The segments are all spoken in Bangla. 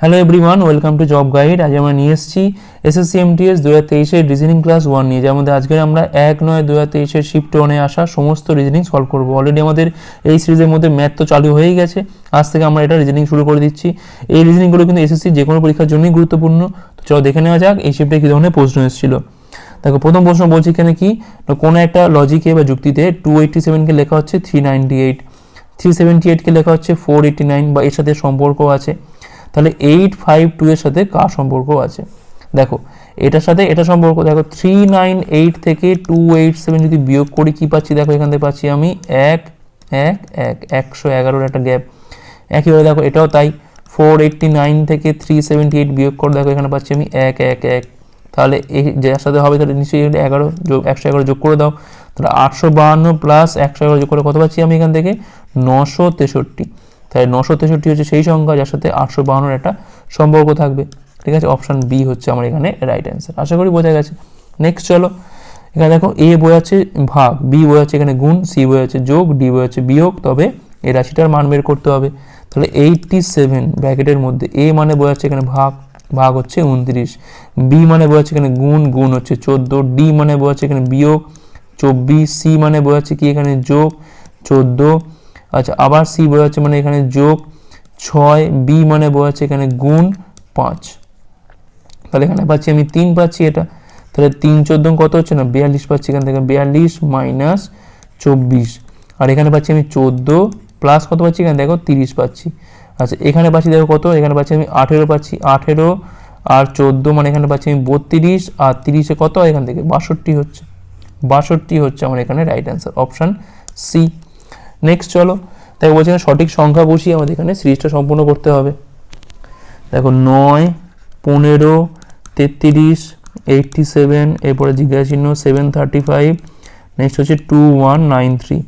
Hello everyone welcome to job guide আজ আমরা নিয়ে এসেছি এসএসসি এমটিএস দু হাজার তেইশের রিজনিং ক্লাস ওয়ান নিয়ে, যার মধ্যে আজকে আমরা এক নয় দু হাজার তেইশের শিফট ওয়ানে আসা সমস্ত রিজনিং সলভ করব। অলরেডি আমাদের এই সিরিজের মধ্যে ম্যাথ তো চালু হয়েই গেছে। আজ থেকে আমরা এটা রিজনিং শুরু করে দিচ্ছি। এই রিজনিংগুলো কিন্তু এসএসসি যে কোনো পরীক্ষার জন্যই গুরুত্বপূর্ণ। তো চলো দেখে নেওয়া যাক, এই শিফটে কী ধরনের প্রশ্ন এসেছিল। দেখো, প্রথম প্রশ্ন বলছি এখানে কি? কোনো একটা লজিকে বা যুক্তিতে টু এইটটি সেভেনকে লেখা হচ্ছে three ninety eight three seventy এইটকে লেখা হচ্ছে ফোর এইটটি নাইন বা এর সাথে সম্পর্ক আছে। তাহলে এইট ফাইভ টু এর সাথে কার সম্পর্ক আছে? দেখো, এটার সাথে এটা সম্পর্ক, দেখো থ্রি নাইন এইট থেকে টু এইট সেভেন যদি বিয়োগ করি, কী পাচ্ছি? দেখো, এখান থেকে পাচ্ছি আমি এক এক এক, একশো এগারোর একটা গ্যাপ। একইভাবে দেখো, এটাও তাই ফোর এইটটি নাইন থেকে থ্রি সেভেন্টি এইট বিয়োগ করে, দেখো, এখানে পাচ্ছি আমি এক এক এক। তাহলে এই যার সাথে হবে, তাহলে নিশ্চয়ই এগারো যোগ, একশো এগারো যোগ করে দাও। তাহলে আটশো বাহান্ন প্লাস একশো এগারো যোগ করে কত পাচ্ছি আমি এখান থেকে? নশো তেষট্টি। তাই নশো তেষট্টি হচ্ছে সেই সংখ্যা যার সাথে আটশো বাহান্নর একটা সম্পর্ক থাকবে। ঠিক আছে? অপশান বি হচ্ছে আমার এখানে রাইট অ্যান্সার আশা করি বোঝা গেছে। নেক্সট চলো। এখানে দেখো এ বোঝাচ্ছে ভাগ বি বোঝাচ্ছে এখানে গুণ সি বোঝাচ্ছে যোগ ডি বোঝাচ্ছে বিয়োগ। তবে এই রাশিটার মান বের করতে হবে। তাহলে এইটটি সেভেন ব্র্যাকেটের মধ্যে এ মানে বোঝাচ্ছে এখানে ভাগ ভাগ হচ্ছে উনত্রিশ। বি মানে বোঝাচ্ছে এখানে গুণ গুণ হচ্ছে চোদ্দ। ডি মানে বোঝাচ্ছে এখানে বিয়োগ। চব্বিশ সি মানে বোঝাচ্ছে কি এখানে যোগ? চোদ্দ। আচ্ছা আবার সি বোঝাচ্ছে মানে এখানে যোগ ছয় বি মানে বোঝাচ্ছে এখানে গুণ পাঁচ। তাহলে এখানে পাচ্ছি আমি তিন পাচ্ছি এটা। তাহলে তিন চোদ্দ কত হচ্ছে না? বিয়াল্লিশ পাচ্ছি এখান থেকে। বিয়াল্লিশ মাইনাস চব্বিশ। আর এখানে পাচ্ছি আমি চোদ্দ প্লাস কত পাচ্ছি এখানে? দেখো তিরিশ পাচ্ছি। আচ্ছা এখানে পাচ্ছি দেখো কত? এখানে পাচ্ছি আমি আঠেরো পাচ্ছি। আঠেরো আর চোদ্দ মানে এখানে পাচ্ছি আমি বত্রিশ। আর তিরিশে কত? এখান থেকে বাষট্টি হচ্ছে। বাষট্টি হচ্ছে আমার এখানে right answer option C next চলো। দেখো বলছি সঠিক সংখ্যা বসিয়ে আমাদের এখানে সিরিজটা সম্পূর্ণ করতে হবে। দেখো নয়, পনেরো, তেত্রিশ এইটটি সেভেন এরপরে জিজ্ঞাসা সেভেন থার্টি ফাইভ নেক্সট হচ্ছে টু ওয়ান নাইন থ্রি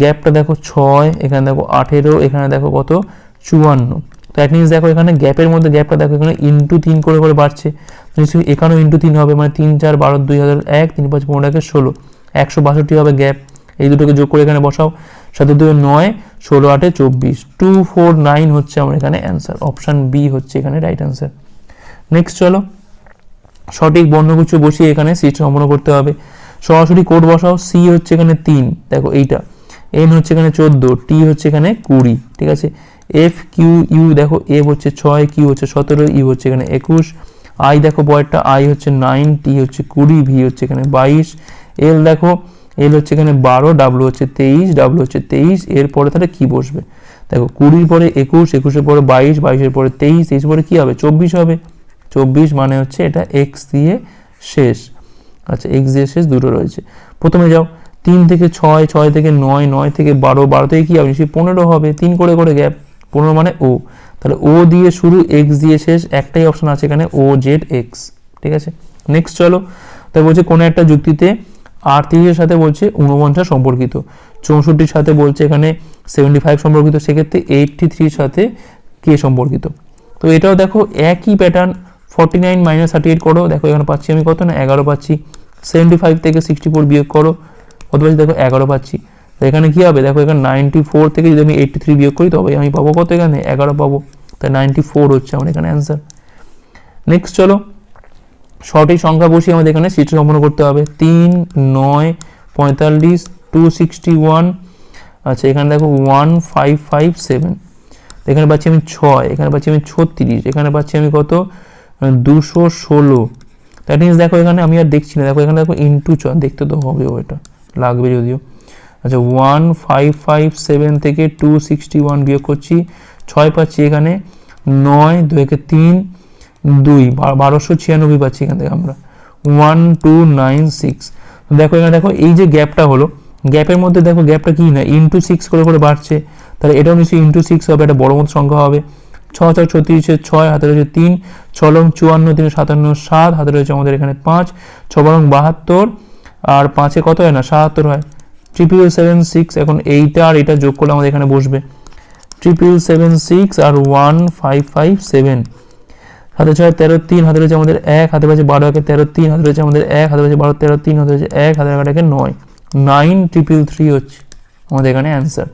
গ্যাপটা দেখো ছয়, এখানে দেখো আঠেরো, এখানে দেখো কত? চুয়ান্ন। তো অ্যাট মিনস দেখো এখানে গ্যাপের মধ্যে গ্যাপটা দেখো এখানে ইন্টু তিন করে করে বাড়ছে। নিশ্চয়ই এখানেও ইন্টু তিন হবে মানে তিন, চার, বারো, দুই, হাজার এক, তিন, পাঁচ, পনেরো, একে ষোলো। একশো বাষট্টি হবে গ্যাপ। এই দুটোকে যোগ করে এখানে বসাও। সাথে দুই নয়, ষোলো আটে চব্বিশ। টু ফোর নাইন হচ্ছে আমার এখানে অ্যান্সার অপশান বি হচ্ছে এখানে রাইট অ্যান্সার নেক্সট চলো। সঠিক বর্ণগুচ্ছ বসিয়ে এখানে সিট সম্পন্ন করতে হবে। সরাসরি কোড বসাও। সি হচ্ছে এখানে তিন। দেখো এইটা। এন হচ্ছে এখানে চোদ্দ। টি হচ্ছে এখানে কুড়ি। ঠিক আছে? এফ কিউ ইউ দেখো এফ হচ্ছে ছয় কিউ হচ্ছে সতেরো ইউ হচ্ছে এখানে একুশ। আই দেখো বয়টা আই হচ্ছে নাইন টি হচ্ছে কুড়ি ভি হচ্ছে এখানে বাইশ। এল দেখো এল হচ্ছে এখানে বারো ডাব্লু হচ্ছে তেইশ ডাব্লু হচ্ছে তেইশ, এরপরে তাহলে কী বসবে? দেখো, কুড়ির পরে একুশ, একুশের পরে বাইশ, বাইশের পরে তেইশ তেইশ পরে কী হবে? চব্বিশ হবে। চব্বিশ মানে হচ্ছে এটা এক্স দিয়ে শেষ। আচ্ছা এক্স দিয়ে শেষ দুটো রয়েছে। প্রথমে যাও, তিন থেকে ছয় ছয় থেকে নয় নয় থেকে বারো বারো থেকে কী হবে? সে পনেরো হবে। তিন করে করে গ্যাপ পনেরো মানে ও তাহলে ও দিয়ে শুরু এক্স দিয়ে শেষ, একটাই অপশন আছে এখানে ও জেড এক্স ঠিক আছে? নেক্সট চলো, তাই বলছে কোনো একটা যুক্তিতে আটত্রিশের সাথে বলছে ঊনপঞ্চাশ সম্পর্কিত। চৌষট্টির সাথে বলছে এখানে সেভেন্টি ফাইভ সম্পর্কিত, সেক্ষেত্রে এইটটি থ্রির সাথে কে সম্পর্কিত। তো এটাও দেখো একই pattern forty nine minus thirty eight করো, দেখো এখানে পাচ্ছি আমি কত না? এগারো পাচ্ছি। সেভেন্টি ফাইভ থেকে সিক্সটি ফোর বিয়োগ করো কত পাচ্ছি দেখো এগারো পাচ্ছি, তো এখানে কী হবে? দেখো এখানে নাইনটি ফোর থেকে যদি আমি এইটটি থ্রি বিয়োগ করি তবে আমি পাবো কত এখানে? এগারো পাবো। তাই নাইনটি ফোর হচ্ছে আমার এখানে অ্যান্সার নেক্সট চলো সঠিক সংখ্যা বসিয়ে আমাদের এখানে সিট সম্পন্ন করতে হবে। তিন, নয়, পঁয়তাল্লিশ টু সিক্সটি ওয়ান আচ্ছা এখানে দেখো ওয়ান ফাইভ ফাইভ সেভেন এখানে পাচ্ছি আমি ছয়, এখানে পাচ্ছি আমি ছত্রিশ, এখানে পাচ্ছি আমি কত? দুশো ষোলো। দ্যাট মিনস দেখো এখানে আমি আর দেখছি না। দেখো এখানে দেখো ইন্টু চ দেখতে তো হবে ওইটা। লাগবে যদিও। আচ্ছা ওয়ান ফাইভ ফাইভ সেভেন থেকে টু সিক্সটি ওয়ান বিয়োগ করছি। ছয় পাচ্ছি এখানে। নয়, দুয়েকে তিন। দুই বারোশো ছিয়ানব্বই পাচ্ছি এখান থেকে আমরা। ওয়ান টু নাইন সিক্স দেখো এখানে, দেখো, এই যে গ্যাপটা হলো, গ্যাপের মধ্যে দেখো গ্যাপটা কি না ইন্টু সিক্স করে করে বাড়ছে। তাহলে এটাও নিশ্চয়ই ইন্টু সিক্স হবে, একটা বড় মতো সংখ্যা হবে। ছ ছয় ছত্রিশে ছয় হাতে রয়েছে তিন ছলং চুয়ান্ন, তিন সাতান্ন, সাত হাতে রয়েছে আমাদের এখানে পাঁচ, ছ বরং বাহাত্তর, আর পাঁচে কত হয় না সাহাত্তর হয়। ট্রিপল সেভেন সিক্স এখন এইটা আর এটা যোগ করলে আমাদের এখানে বসবে। ট্রিপল সেভেন সিক্স আর ওয়ান ফাইভ ফাইভ সেভেন হাতে ছয় তেরো তিন, হাতে রয়েছে আমাদের এক, হাতে রয়েছে বারো একে তেরো তিন, হাতে রয়েছে আমাদের এক, হাতে রয়েছে বারো তেরো তিন, হাতে রয়েছে এক, হাতে একে নয়। নাইন ট্রিপল থ্রি হচ্ছে আমাদের এখানে answer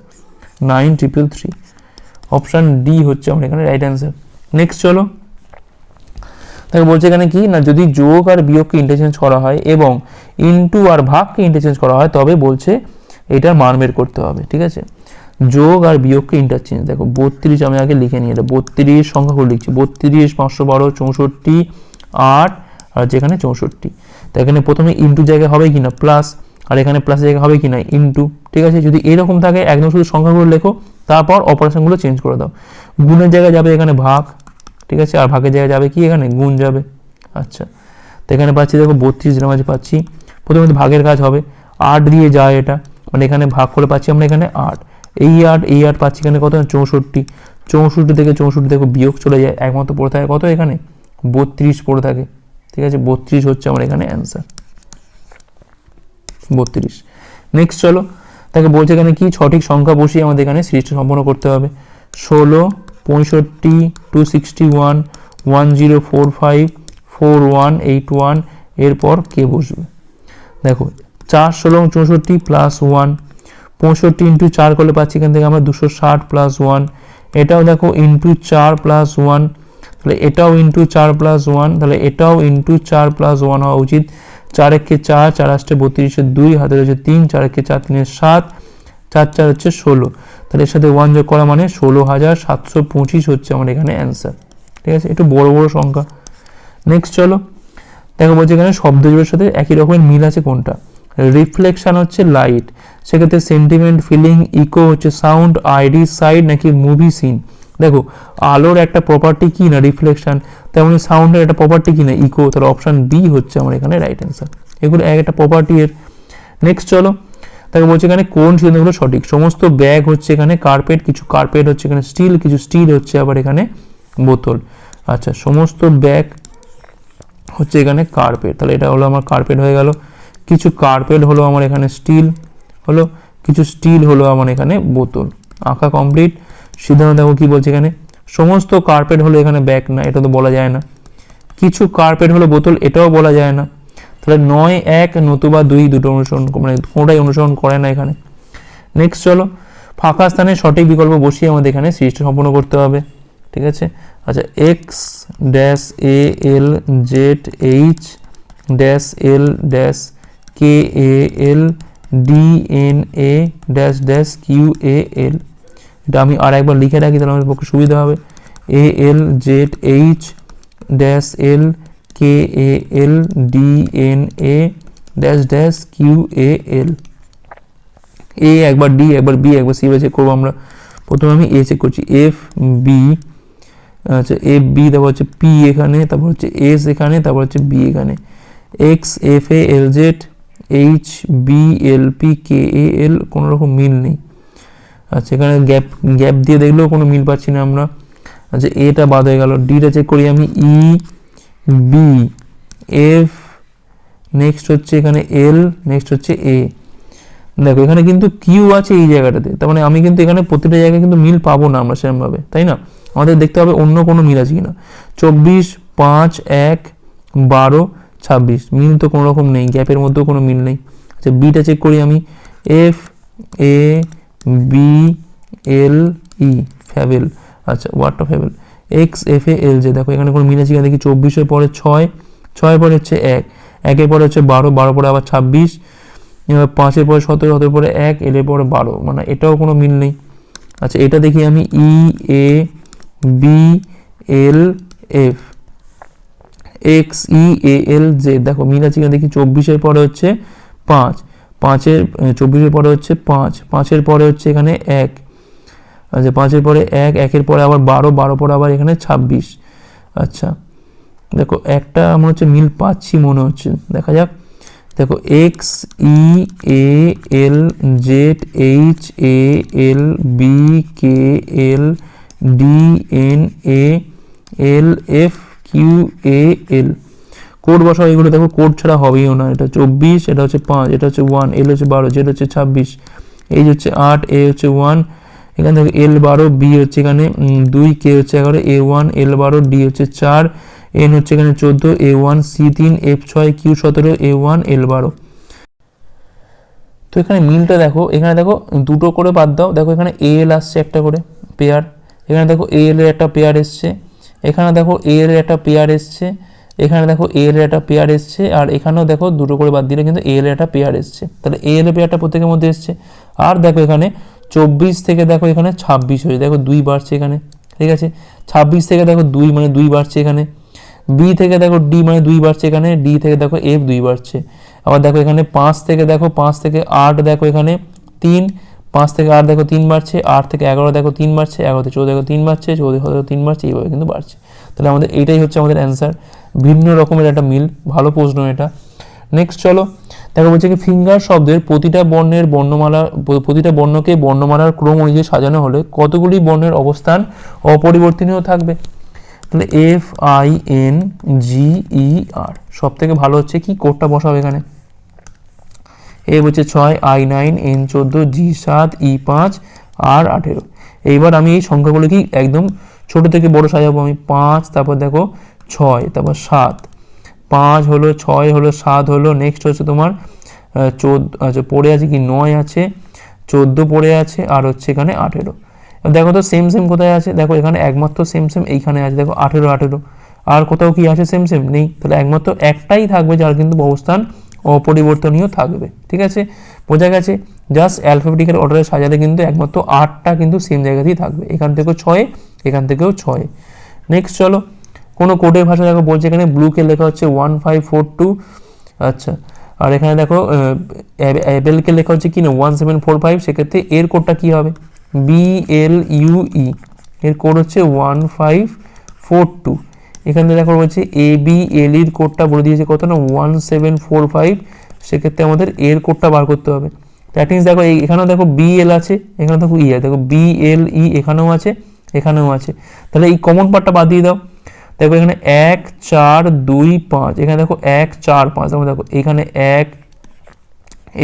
nine triple three option D হচ্ছে আমাদের এখানে রাইট অ্যান্সার নেক্সট চলো। তাকে বলছে এখানে কি? না, যদি যোগ আর বিয়োগকে ইন্টারচেঞ্জ করা হয় এবং ইনটু আর ভাগকে ইন্টারচেঞ্জ করা হয়, তবে বলছে এটার মান বের করতে হবে, ঠিক আছে? যোগ আর বিয়োগকে ইন্টারচেঞ্জ দেখো, বত্রিশ, আমি আগে লিখে নিই এটা। বত্রিশ সংখ্যাগুলো লিখছি। বত্রিশ, পাঁচশো বারো, চৌষট্টি, আট, আর যেখানে চৌষট্টি। তো এখানে প্রথমে ইন্টু জায়গায় হবে কি না? প্লাস আর এখানে প্লাস জায়গায় হবে কি না? ইন্টু ঠিক আছে? যদি এরকম থাকে, একদম শুধু সংখ্যাগুলো লেখো, তারপর অপারেশনগুলো চেঞ্জ করে দাও। গুণের জায়গায় যাবে এখানে ভাগ। ঠিক আছে? আর ভাগের জায়গায় যাবে কি? এখানে গুণ যাবে। আচ্ছা। তো এখানে পাচ্ছি, দেখো, বত্রিশ মাঝে পাচ্ছি। প্রথমে ভাগের কাজ হবে। আট দিয়ে যায় এটা। মানে এখানে ভাগ করে পাচ্ছি আমরা এখানে আট। এই আট এই আট পাচ্ছি এখানে কত? চৌষট্টি। চৌষট্টি থেকে চৌষট্টি দেখো বিয়োগ চলে যায়, একমাত্র পড়ে থাকে কত এখানে? বত্রিশ পড়ে থাকে। ঠিক আছে? বত্রিশ হচ্ছে আমার এখানে অ্যান্সার বত্রিশ। নেক্সট চলো। তাকে বলছে এখানে কি? সঠিক সংখ্যা বসিয়ে আমাদের এখানে সিরিজটা সম্পন্ন করতে হবে। ষোলো, পঁয়ষট্টি two sixty one one zero four five four one eight one এরপর কে বসবে? দেখো, চার, ষোলো চৌষট্টি প্লাস ওয়ান পঁয়ষট্টি ইন্টু চার করলে পাচ্ছি এখান থেকে আমরা দুশো ষাট প্লাস ওয়ান এটাও দেখো ইন্টু চার প্লাস ওয়ান তাহলে এটাও ইন্টু চার প্লাস ওয়ান তাহলে এটাও ইন্টু চার প্লাস ওয়ান হওয়া উচিত। চার একে চার চার আসতে বত্রিশের দুই, হাতে রয়েছে তিন, চার একে চার তিনের সাত, চার চার হচ্ছে ষোলো। তাহলে এর সাথে ওয়ান যোগ করা মানে ষোলো হাজার সাতশো পঁচিশ হচ্ছে আমার এখানে অ্যান্সার ঠিক আছে? একটু বড় বড় সংখ্যা। নেক্সট চলো। দেখো বলছে এখানে শব্দজোড়ের সাথে একই রকমের মিল আছে কোনটা? রিফ্লেকশান হচ্ছে লাইট সেক্ষেত্রে সেন্টিমেন্ট ফিলিং ইকো হচ্ছে সাউন্ড আইডি সাইড নাকি মুভি সিন দেখো, আলোর একটা প্রপার্টি কি না? রিফ্লেকশন তেমনি সাউন্ডের একটা প্রপার্টি কি না? ইকো তাহলে অপশান বি হচ্ছে আমার এখানে রাইট অ্যান্সার এগুলো এক একটা প্রপার্টি এর। নেক্সট চলো। তাকে বলছে এখানে কোন সিদ্ধান্তগুলো সঠিক? সমস্ত ব্যাগ হচ্ছে এখানে কার্পেট কিছু কার্পেট হচ্ছে এখানে স্টিল কিছু স্টিল হচ্ছে আবার এখানে বোতল। আচ্ছা সমস্ত ব্যাগ হচ্ছে এখানে কার্পেট তাহলে এটা হলো আমার কার্পেট হয়ে গেল। কিছু কার্পেট হলো আমার এখানে স্টিল হলো, কিছু স্টিল হলো আমার এখানে বোতল। আঁকা কমপ্লিট সিদ্ধান্ত দেখো কি বলছে এখানে? সমস্ত কার্পেট হলো এখানে ব্যাগ না, এটা তো বলা যায় না। কিছু কার্পেট হলো বোতল, এটাও বলা যায় না। তাহলে নয়, এক, নতুবা দুই, দুটো অনুসরণ মানে কোনোটাই অনুসরণ করে না এখানে। নেক্সট চলো, ফাঁকা স্থানে সঠিক বিকল্প বসিয়ে আমাদের এখানে সিরিজটা সম্পূর্ণ করতে হবে। ঠিক আছে? আচ্ছা X dash A L Z H dash L dash K A L D N A dash dash Q A L এটা আমি আর একবার লিখে রাখি, তাহলে আমার পক্ষে সুবিধা হবে। A L Z H dash L K A L D N A dash dash Q A L A একবার ডি একবার বি একবার সি চেক করব আমরা। প্রথমে আমি এ চেক করছি এফ বি আচ্ছা এফ বি তারপর হচ্ছে পি এখানে, তারপর হচ্ছে এস এখানে, তারপর হচ্ছে বি এখানে। X F A L Z H B L P K A L কোনো রকম মিল নেই। আচ্ছা এখানে গ্যাপ গ্যাপ দিয়ে দেখলেও কোনো মিল পাচ্ছি না আমরা। আচ্ছা এটা বাদ হয়ে গেল। ডিটা চেক করি আমি। ই বি এফ নেক্সট হচ্ছে এখানে এল নেক্সট হচ্ছে এ দেখো, এখানে কিন্তু কিউ আছে এই জায়গাটাতে। তার মানে আমি কিন্তু এখানে প্রতিটা জায়গায় কিন্তু মিল পাবো না আমরা সেরকমভাবে তাই না? আমাদের দেখতে হবে অন্য কোনো মিল আছে কিনা। চব্বিশ, পাঁচ, এক, বারো ছাব্বিশ মিল তো কোনো রকম নেই গ্যাপের মধ্যেও কোনো মিল নেই। আচ্ছা বিটা চেক করি আমি। F A B L E fable আচ্ছা ওয়ার্ডটা fable X F A L J দেখো, এখানে কোনো মিল আছে দেখি চব্বিশের পরে ছয় ছয়ের পরে হচ্ছে এক একের পরে হচ্ছে বারো বারো পরে আবার ছাব্বিশ পাঁচের পরে সতেরো সতেরো পরে এক এলের পরে বারো। মানে এটাও কোনো মিল নেই। আচ্ছা এটা দেখি আমি E A B L F X E A L J দেখো মিল আছে দেখি, চব্বিশের পরে হচ্ছে পাঁচ। পাঁচের চব্বিশের পরে হচ্ছে পাঁচ। পাঁচের পরে হচ্ছে এখানে এক। আচ্ছা পাঁচের পরে এক, একের পরে আবার বারো বারো পরে আবার এখানে ছাব্বিশ। আচ্ছা দেখো, একটা মনে হচ্ছে মিল পাচ্ছি মনে হচ্ছে। দেখা যাক। দেখো X E A L Z H A L B K L D N A L F Q A L code বসাও, এগুলো দেখো কোড ছাড়া হবেইও না। এটা চব্বিশ, এটা হচ্ছে পাঁচ, এটা হচ্ছে ওয়ান এল হচ্ছে বারো জেড হচ্ছে ছাব্বিশ। এইচ হচ্ছে আট এ হচ্ছে ওয়ান এখানে দেখো এল বারো বি হচ্ছে এখানে দুই কে হচ্ছে এগারো এ ওয়ান এল বারো ডি হচ্ছে চার এন হচ্ছে এখানে চোদ্দ এ ওয়ান সি তিন এফ ছয় কিউ সতেরো এ ওয়ান এল বারো। তো এখানে মিলটা দেখো, এখানে দেখো, দুটো করে বাদ দাও। দেখো এখানে এল আসছে একটা করে পেয়ার এখানে দেখো এল এর একটা পেয়ার এসছে। এখানে দেখো এ এর একটা পেয়ার এসছে, এখানে দেখো এ এর একটা পেয়ার এসছে, আর এখানেও দেখো দুটো করে বাদ দিলে কিন্তু এ এর একটা পেয়ার এসছে। তাহলে এ এর পেয়ারটা প্রত্যেকের মধ্যে এসছে। আর দেখো এখানে চব্বিশ থেকে দেখো এখানে ছাব্বিশ হয়েছে। দেখো দুই বাড়ছে এখানে, ঠিক আছে? ছাব্বিশ থেকে দেখো দুই মানে দুই বাড়ছে এখানে। বি থেকে দেখো ডি মানে দুই বাড়ছে এখানে ডি থেকে দেখো এফ দুই বাড়ছে। আবার দেখো এখানে পাঁচ থেকে দেখো, পাঁচ থেকে আট দেখো এখানে তিন পাঁচ থেকে আট দেখো তিন বাড়ছে, আট থেকে এগারো দেখো তিন বাড়ছে থেকে চৌদ্দ দেখো তিন বাড়ছে, চৌদ্দ দেখো তিন বাড়ছে, এইভাবে কিন্তু বাড়ছে। তাহলে আমাদের এইটাই হচ্ছে আমাদের অ্যান্সার ভিন্ন রকমের একটা মিল, ভালো প্রশ্ন এটা। নেক্সট চলো, দেখো বলছে কি ফিঙ্গার শব্দের প্রতিটা বর্ণের বর্ণমালা, প্রতিটা বর্ণকে বর্ণমালার ক্রম অনুযায়ী সাজানো হলে কতগুলি বর্ণের অবস্থান অপরিবর্তনীয় থাকবে? তাহলে F I N G E R সব থেকে ভালো হচ্ছে কি কোডটা বসাবে এখানে। এ হচ্ছে ছয় আই নাইন এন চোদ্দ জি সাত ই পাঁচ আর আঠেরো। এইবার আমি এই সংখ্যাগুলো কি একদম ছোট থেকে বড় সাজাবো, আমি পাঁচ, তারপর দেখো ছয়, তারপর সাত। পাঁচ হলো ছয় হলো সাত হলো নেক্সট হচ্ছে তোমার চোদ্দ আচ্ছা পড়ে আছে কি নয় আছে, চোদ্দ পড়ে আছে, আর হচ্ছে এখানে আঠেরো। দেখো তো সেম সেম কোথায় আছে? দেখো এখানে একমাত্র সেম সেম এইখানে আছে, দেখো আঠেরো আঠেরো। আর কোথাও কি আছে সেম সেম নেই। তাহলে একমাত্র একটাই থাকবে যার কিন্তু অবস্থান অপরিবর্তনীয় থাকবে, ঠিক আছে? বোঝা গেছে? জাস্ট অ্যালফাবেটিক্যাল অর্ডারে সাজালে কিন্তু একমাত্র আটটা কিন্তু সেম জায়গাতেই থাকবে। এখান থেকেও ছয়, এখান থেকেও ছয়। নেক্সট চলো, কোনো কোডের ভাষা দেখো, বলছে এখানে ব্লুকে লেখা হচ্ছে ওয়ান ফাইভ ফোর টু আচ্ছা। আর এখানে দেখো অ্যাপেলকে লেখা হচ্ছে কি না ওয়ান সেভেন ফোর ফাইভ সেক্ষেত্রে এর কোডটা কী হবে? বি এল ইউ ই এর কোড হচ্ছে ওয়ান ফাইভ ফোর টু এখানে দেখো বলছে এ বি এল ইর কোডটা বলে দিয়েছে কত না? ওয়ান সেভেন ফোর ফাইভ সেক্ষেত্রে আমাদের এর কোডটা বার করতে হবে। দ্যাট মিনস দেখো এখানেও দেখো বি এল আছে এখানে দেখো ই আছে। দেখো বি এল ই এখানেও আছে এখানেও আছে। তাহলে এই কমন পার্টটা বাদ দিয়ে দাও। দেখো এখানে এক, চার, দুই, পাঁচ। এখানে দেখো এক, চার, পাঁচ। তারপর দেখো এখানে এক,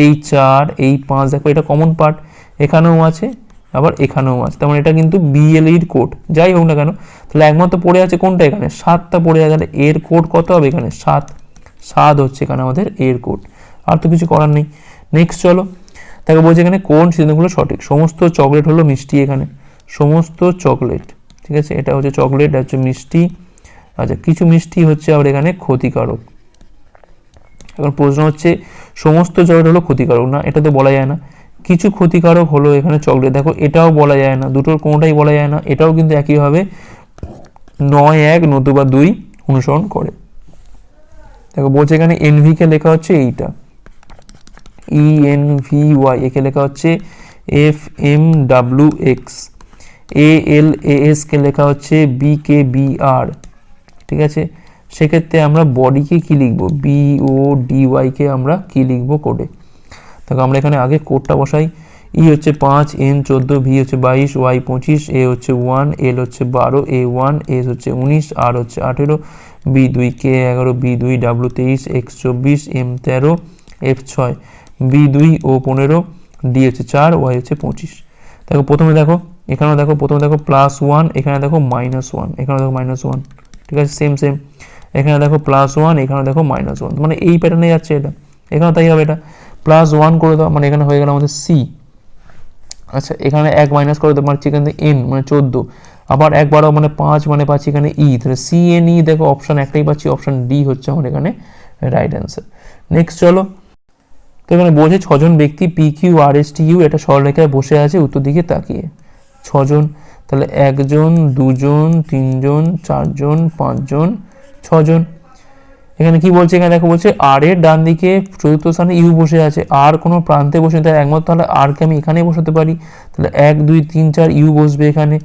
এই চার, এই পাঁচ। দেখো এটা কমন পার্ট এখানেও আছে আবার এখানেও আছে। তার মানে এটা কিন্তু বিএলইর কোড যাই হোক না কেন, তাহলে একমাত্র পড়ে আছে কোনটা এখানে? সাতটা পড়ে আছে, তাহলে এর কোড কত হবে এখানে? সাত। সাত হচ্ছে এখানে আমাদের এর কোড আর তো কিছু করার নেই। নেক্সট চলো। তাকে বলছে এখানে কোন সিদ্ধান্তগুলো সঠিক? সমস্ত চকলেট হলো মিষ্টি এখানে। সমস্ত চকলেট ঠিক আছে? এটা হচ্ছে চকলেট হচ্ছে মিষ্টি। আচ্ছা কিছু মিষ্টি হচ্ছে আবার এখানে ক্ষতিকারক। এখন প্রশ্ন হচ্ছে, সমস্ত চকলেট হলো ক্ষতিকারক? না, এটা তো বলা যায় না। কিছু ক্ষতিকারক হলো এখানে চকলেট। দেখো, এটাও বলা যায় না, দুটোর কোনোটাই বলা যায় না, এটাও কিন্তু একইভাবে নয় এক নতুবা দুই অনুসরণ করে। দেখো, বলছে এখানে এনভিকে লেখা হচ্ছে এইটা। ই এন ভি ওয়াই একে লেখা হচ্ছে F M W X A L A S কে লেখা হচ্ছে বি কে বি আর ঠিক আছে? সেক্ষেত্রে আমরা বডিকে কি লিখব? বি ও ডি ওয়াইকে আমরা কি লিখব কোডে দেখো আমরা এখানে আগে কোডটা বসাই। ই হচ্ছে পাঁচ এন চোদ্দ ভি হচ্ছে বাইশ ওয়াই পঁচিশ এ হচ্ছে ওয়ান এল হচ্ছে বারো এ ওয়ান এস হচ্ছে উনিশ আর হচ্ছে আঠেরো বি দুই কে এগারো বি দুই ডাব্লু তেইশ এক্স চব্বিশ এম তেরো এফ ছয় বি দুই ও পনেরো ডি হচ্ছে চার ওয়াই হচ্ছে পঁচিশ। দেখো প্রথমে দেখো, এখানেও দেখো, প্রথমে দেখো প্লাস ওয়ান এখানে দেখো মাইনাস ওয়ান এখানে দেখো মাইনাস ওয়ান ঠিক আছে? সেম সেম এখানে দেখো প্লাস ওয়ান এখানে দেখো মাইনাস ওয়ান মানে এই প্যাটার্নে যাচ্ছে এটা। এখানে তাই হবে এটা। প্লাস ওয়ান করে দাও মানে এখানে হয়ে গেল আমাদের সি আচ্ছা এখানে এক মাইনাস করে দেবো মানে এখান এন মানে চোদ্দ। আবার এক বারো মানে পাঁচ মানে পাচ্ছি এখানে ই তাহলে সি এন ই দেখো অপশান একটাই পাচ্ছি অপশান ডি হচ্ছে আমার এখানে রাইট অ্যান্সার নেক্সট চলো। তো এখানে বলছে ছজন ব্যক্তি P Q R S T U এটা সরলরেখায় বসে আছে, উত্তর দিকে তাকিয়ে। ছজন, তাহলে একজন, দুজন, তিনজন, চারজন, পাঁচজন, ছজন এখানে কি বলছে? এখানে দেখো বলছে, আর এর ডান দিকে চতুর্থ স্থানে ইউ বসে আছে। আর কোনো প্রান্তে বসে তাহলে একমাত্র তাহলে আরকে আমি এখানে বসাতে পারি? তাহলে এক, দুই, তিন, চার, ইউ বসবে এখানে।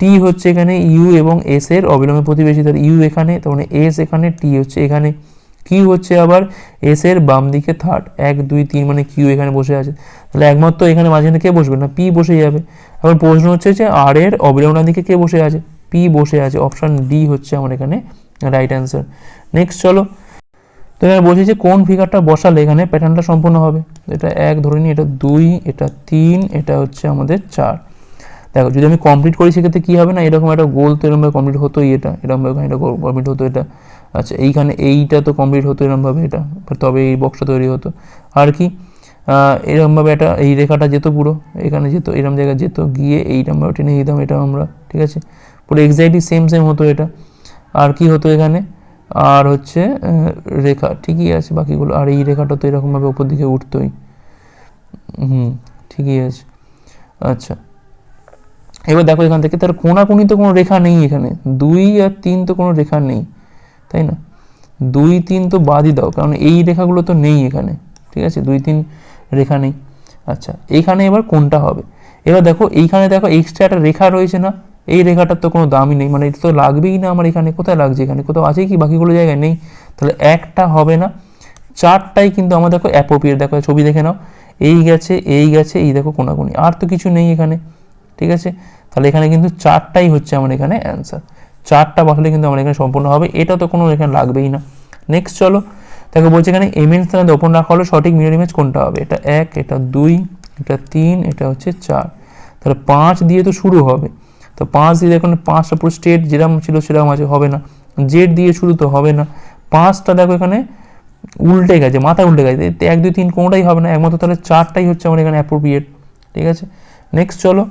টি হচ্ছে এখানে ইউ এবং এস এর অবিলম্বে প্রতিবেশী। তাহলে ইউ এখানে, তার মানে এস এখানে টি হচ্ছে এখানে। কিউ হচ্ছে আবার এস এর বাম দিকে থার্ড এক, দুই, তিন মানে কিউ এখানে বসে আছে। তাহলে একমাত্র এখানে মাঝখানে কে বসবে না? পি বসে যাবে। আবার প্রশ্ন হচ্ছে যে, আর এর অবিলম্ব দিকে কে বসে আছে? পি বসে আছে। অপশান ডি হচ্ছে আমার এখানে রাইট অ্যান্সার নেক্সট চলো। তো এখানে বলছি যে কোন ফিগারটা বসালে এখানে প্যাটার্নটা সম্পূর্ণ হবে? এটা এক ধরে নিই, এটা দুই, এটা তিন, এটা হচ্ছে আমাদের চার। দেখো, যদি আমি কমপ্লিট করি, সেক্ষেত্রে কী হবে না? এরকম একটা গোল তো এরকমভাবে কমপ্লিট হতোই এটা এরকমভাবে এটা কমপ্লিট হতো এটা। আচ্ছা এইখানে এইটা তো কমপ্লিট হতো এরকমভাবে এটা তবে এই বক্সটা তৈরি হতো। আর কি? এরকমভাবে একটা, এই রেখাটা যেত পুরো, এখানে যেত এরকম জায়গায় যেত, গিয়ে এইরকমভাবে টেনে দিতাম এটা আমরা, ঠিক আছে? পুরো এক্স্যাক্টলি সেম সেম হতো এটা। আর কি হতো এখানে? আর হচ্ছে রেখা ঠিকই আছে বাকিগুলো। আর এই রেখাটা তো এরকমভাবে ওপর দিকে উঠতোই। হুম, ঠিকই আছে। আচ্ছা। এবার দেখো এখান থেকে, তার কোনাকুনি তো কোনো রেখা নেই এখানে। দুই আর তিন তো কোনো রেখা নেই, তাই না? দুই, তিন তো বাদই দাও, কারণ এই রেখাগুলো তো নেই এখানে, ঠিক আছে? দুই, তিন রেখা নেই। আচ্ছা এইখানে এবার কোনটা হবে? এবার দেখো, এইখানে দেখো এক্সট্রা একটা রেখা রয়েছে না? এই রেখাটার তো কোনো দামই নেই। মানে এটা তো লাগবেই না আমার এখানে। কোথায় লাগছে এখানে? কোথাও আছে কি? বাকিগুলো জায়গায় নেই। তাহলে একটা হবে না। চারটাই কিন্তু আমার দেখো অ্যাপ্রোপ্রিয়েট দেখো, ছবি দেখে নাও। এই গেছে এই গেছে, এই দেখো কোনাকুনি। আর তো কিছু নেই এখানে। ঠিক আছে? তাহলে এখানে কিন্তু চারটাই হচ্ছে আমার এখানে অ্যান্সার চারটা বসালে কিন্তু আমার এখানে সম্পূর্ণ হবে। এটা তো কোনো এখানে লাগবেই না। নেক্সট চলো। দেখো, বলছে এখানে এম এর স্থানে ওপেন রাখা হলো। সঠিক মিরর ইমেজ কোনটা হবে? এটা এক, এটা দুই, এটা তিন, এটা হচ্ছে চার। তাহলে পাঁচ দিয়ে তো শুরু হবে। তো পাঁচ দিয়ে দেখুন, পাঁচটা পুরো স্টেট যেরকম ছিল সেরকম আছে, হবে না। জেড দিয়ে শুরু তো হবে না। পাঁচটা দেখো এখানে উল্টে গেছে মাথা উল্টে গেছে। এক, দুই, তিন কোনোটাই হবে না, একমাত্র তাহলে চারটাই হচ্ছে আমার এখানে অ্যাপ্রোপ্রিয়েট ঠিক আছে? নেক্সট চলো।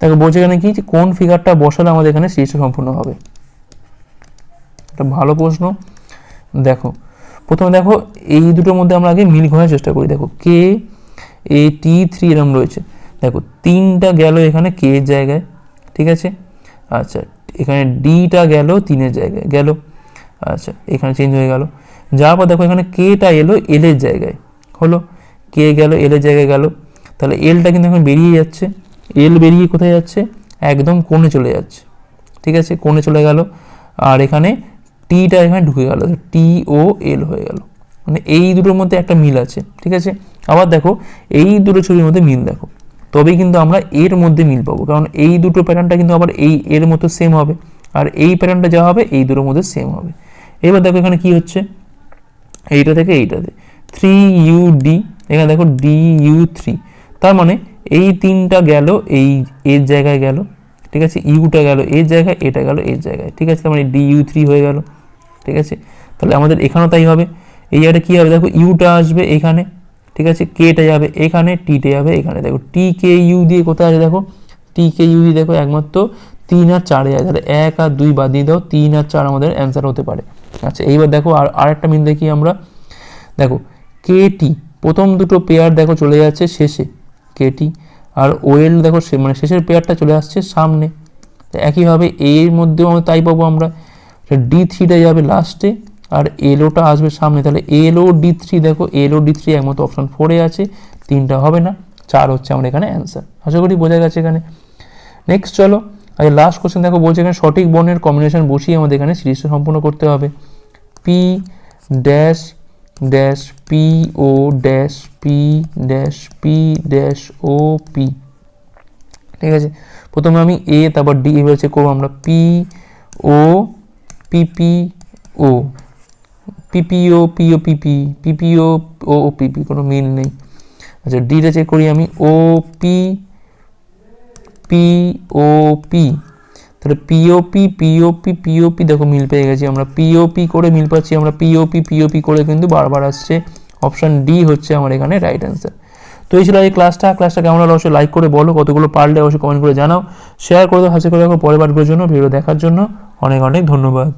দেখো, বলছে এখানে কি যে কোন ফিগারটা বসালে আমাদের এখানে সিরিজটা সম্পূর্ণ হবে? একটা ভালো প্রশ্ন। দেখো, প্রথমে দেখো, এই দুটোর মধ্যে আমরা আগে মিল ঘোরার চেষ্টা করি। দেখো কে এ টি থ্রি এরম রয়েছে। দেখো, তিনটা গেল এখানে কে এর জায়গায়? ঠিক আছে? আচ্ছা এখানে ডিটা গেল তিনের জায়গায়, গেল। আচ্ছা এখানে চেঞ্জ হয়ে গেল। যাওয়ার পর দেখো এখানে কেটা এলো এলের জায়গায়, হলো? কে গেল এলের জায়গায় গেল। তাহলে এলটা কিন্তু এখন বেরিয়ে যাচ্ছে। এল বেরিয়ে কোথায় যাচ্ছে? একদম কোণে চলে যাচ্ছে। ঠিক আছে? কোণে চলে গেল। আর এখানে টিটা এখানে ঢুকে গেল। টি ও এল হয়ে গেল। মানে এই দুটোর মধ্যে একটা মিল আছে। ঠিক আছে? আবার দেখো, এই দুটো ছবির মধ্যে মিল দেখো। তবেই কিন্তু আমরা এর মধ্যে মিল পাবো। কারণ এই দুটো প্যাটার্নটা কিন্তু আবার এই এর মতো সেম হবে। আর এই প্যাটার্নটা যা হবে, এই দুটোর মধ্যে সেম হবে। এবার দেখো এখানে কি হচ্ছে? এইটা থেকে এইটাতে থ্রি ইউ ডি এখানে দেখো ডি ইউ থ্রি তার মানে এই তিনটা গেল, এই এর জায়গায় গেল, ঠিক আছে? ইউটা গেল, এর জায়গায়, এটা গেল, এর জায়গায়। ঠিক আছে? তার মানে ডি ইউ থ্রি হয়ে গেল। ঠিক আছে? তাহলে আমাদের এখানেও তাই হবে। এই জায়গাটা কী হবে? দেখো ইউটা আসবে এখানে। ঠিক আছে? কেটা যাবে এখানে টিটে যাবে এখানে। দেখো টি কে ইউ দিয়ে কোথায় আছে দেখো? টি কে ইউ দিয়ে দেখো একমাত্র তিন আর চারে যায়। তাহলে এক আর দুই বাদ দিয়ে দাও, তিন আর চার আমাদের অ্যান্সার হতে পারে। আচ্ছা এইবার দেখো আর, আরেকটা মিল দেখি আমরা। দেখো কেটি প্রথম দুটো পেয়ার দেখো চলে যাচ্ছে শেষে। কেটি আর ওয়েল দেখো সে- মানে শেষের পেয়ারটা চলে আসছে সামনে। একইভাবে এর মধ্যেও আমরা তাই পাবো আমরা। ডি থ্রিটা যাবে লাস্টে আর এলোটা আসবে সামনে, তাহলে এলও ডি থ্রি দেখো এলও ডি থ্রি একমাত্র অপশন ফোরে আছে, তিনটা হবে না, চার হচ্ছে আমার এখানে অ্যান্সার আশা করি বোঝা গেছে এখানে। নেক্সট চলো, আগে লাস্ট কোশ্চেন দেখো, বলছে এখানে সঠিক বর্ণের কম্বিনেশন বসিয়ে আমাদের এখানে সিরিজটা সম্পূর্ণ করতে হবে। P dash dash P O dash P dash P dash O P ঠিক আছে? প্রথমে আমি এ তারপর ডি এভাবে চেক করব আমরা পি ও পিপি ও P P O P O P P P P O O O P P কোনো মিল নেই। আচ্ছা ডিটা চেক করি আমি। O P P O P তাহলে P O P P O P P O P দেখো মিল পেয়ে গেছি আমরা। পিওপি করে মিল পাচ্ছি আমরা। পিওপি পিওপি করে কিন্তু বারবার আসছে। অপশান ডি হচ্ছে আমার এখানে রাইট অ্যান্সার তো এই ছিল এই ক্লাসটা ক্লাসটা কেমন হলো অবশ্যই লাইক করে বলো। কতগুলো পারলে অবশ্যই কমেন্ট করে জানাও। শেয়ার করে দাও। হাসি করে রাখো পরের বারগুলোর জন্য ভিডিও দেখার জন্য অনেক অনেক ধন্যবাদ।